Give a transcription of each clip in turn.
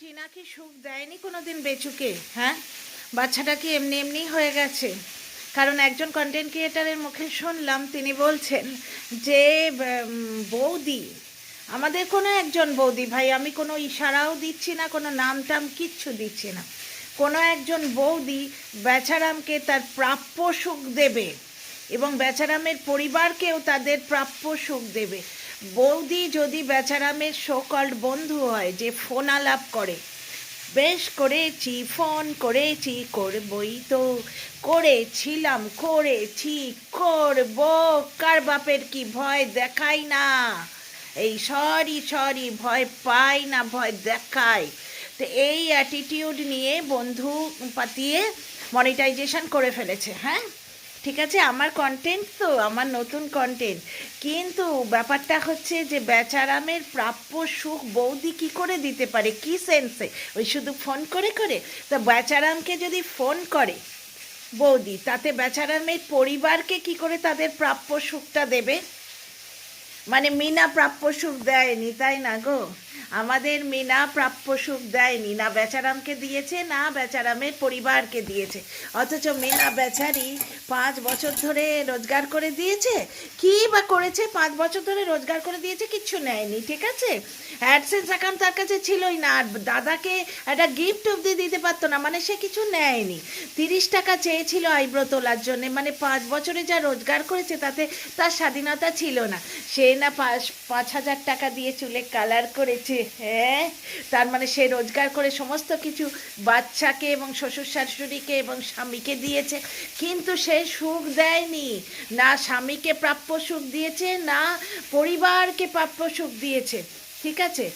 টিনা কি সুখ দেয়নি কোনোদিন বেচুকে হ্যাঁ? বাচ্চাটা কি এমনি এমনি হয়ে গেছে? কারণ একজন কন্টেন্ট ক্রিয়েটারের মুখে শুনলাম, তিনি বলছেন যে বৌদি, আমাদের কোনো একজন বৌদি, ভাই, আমি কোনো ইশারাও দিচ্ছি না, কোনো নাম টাম কিচ্ছু দিচ্ছি না। কোনো একজন বৌদি বেচারামকে তার প্রাপ্য সুখ দেবে এবং বেচারামের পরিবারকেও তাদের প্রাপ্য সুখ দেবে। বৌদি যদি বেচারামের সকল্ড বন্ধু হয় যে ফোন আলাপ করে, বেশ করেছি ফোন করেছি, করবই তো, করেছিলাম, করেছি, করব, কার বাপের কি ভয় দেখাই না, এই সরি সরি, ভয় পাই না, ভয় দেখায়। তো এই অ্যাটিটিউড নিয়ে বন্ধু পাতিয়ে মনিটাইজেশন করে ফেলেছে হ্যাঁ? ঠিক আছে, আমার কন্টেন্ট তো, আমার নতুন কন্টেন্ট কিন্তু ব্যাপারটা হচ্ছে যে বেচারামের প্রাপ্য সুখ বৌদি কি করে দিতে পারে? কি সেন্সে ওই শুধু ফোন করে করে? তা বেচারামকে যদি ফোন করে বৌদি, তাতে বেচারামের পরিবারকে কি করে তাদের প্রাপ্য সুখটা দেবে? মানে মিনা প্রাপ্য সুখ দেয়নি, তাই না গো? আমাদের মিনা প্রাপ্য সুখ দেয়নি। না বেচারামকে দিয়েছে, না বেচারামের পরিবারকে দিয়েছে। অথচ মিনা বেচারি পাঁচ বছর ধরে রোজগার করে দিয়েছে? কি বা করেছে? পাঁচ বছর ধরে রোজগার করে দিয়েছে, কিচ্ছু নেয়নি, ঠিক আছে? অ্যাডসেন্স অ্যাকাউন্ট তার কাছে ছিলই না, আর দাদাকে একটা গিফট অবধি দিতে পারতো না মানে সে কিছু নেয়নি। তিরিশ টাকা চেয়েছিল আইব্রো তোলার জন্য মানে পাঁচ বছরে যা রোজগার করেছে, তাতে তার স্বাধীনতা ছিল না। সে না পাঁচ পাঁচ হাজার টাকা দিয়ে চুলে কালার করেছে হ্যাঁ? তার মানে সে রোজগার করে সমস্ত কিছু বাচ্চাকে এবং শ্বশুর শাশুড়িকে এবং স্বামীকে দিয়েছে, কিন্তু সে সুখ দেয়নি। না স্বামীকে প্রাপ্য সুখ দিয়েছে, না পরিবারকে প্রাপ্য সুখ দিয়েছে, ঠিক আছে?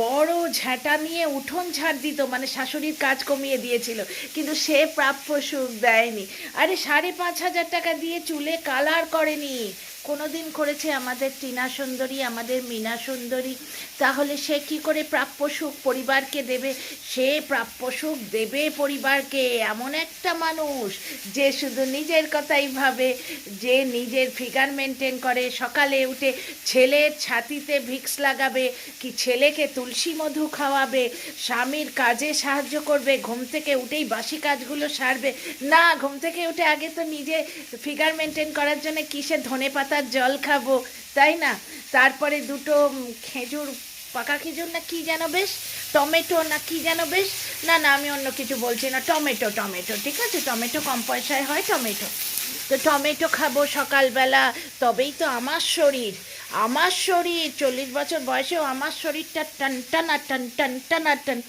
বড় ঝাঁটা নিয়ে উঠোন ঝাড় দিত মানে শাশুড়ির কাজ কমিয়ে দিয়েছিল, কিন্তু সে প্রাপ্য সুখ দেয়নি। আরে সাড়ে পাঁচ হাজার টাকা দিয়ে চুলে কালার করেনি কোনোদিন করেছে আমাদের টিনা সুন্দরী, আমাদের মিনা সুন্দরী। তাহলে সে কি করে প্রাপ্য সুখ পরিবারকে দেবে? সে প্রাপ্য সুখ দেবে পরিবারকে, এমন একটা মানুষ যে শুধু নিজের কথাই ভাবে, যে নিজের ফিগার মেনটেন করে। সকালে উঠে ছেলের ছাতিতে ভিক্স লাগাবে, কি ছেলেকে তুলসী মধু খাওয়াবে, স্বামীর কাজে সাহায্য করবে, ঘুম থেকে উঠেই বাসি কাজগুলো সারবে। না, ঘুম থেকে উঠে আগে তো নিজে ফিগার মেনটেন করার জন্য কিসে ধনে পাতার জল খাব, তাই না? তারপরে দুটো খেজুর, পাকা খেজুর না কি যেন বেশ? টমেটো না কি যেন বেশ? না না, আমি অন্য কিছু বলছি না। টমেটো টমেটো, ঠিক আছে? টমেটো কম পয়সায় হয় টমেটো। তো টমেটো খাব সকালবেলা, তবেই তো আমার শরীর। আমার শরীর, চল্লিশ বছর বয়সেও আমার শরীরটা টান, টানা, টান টান, টানা, টান।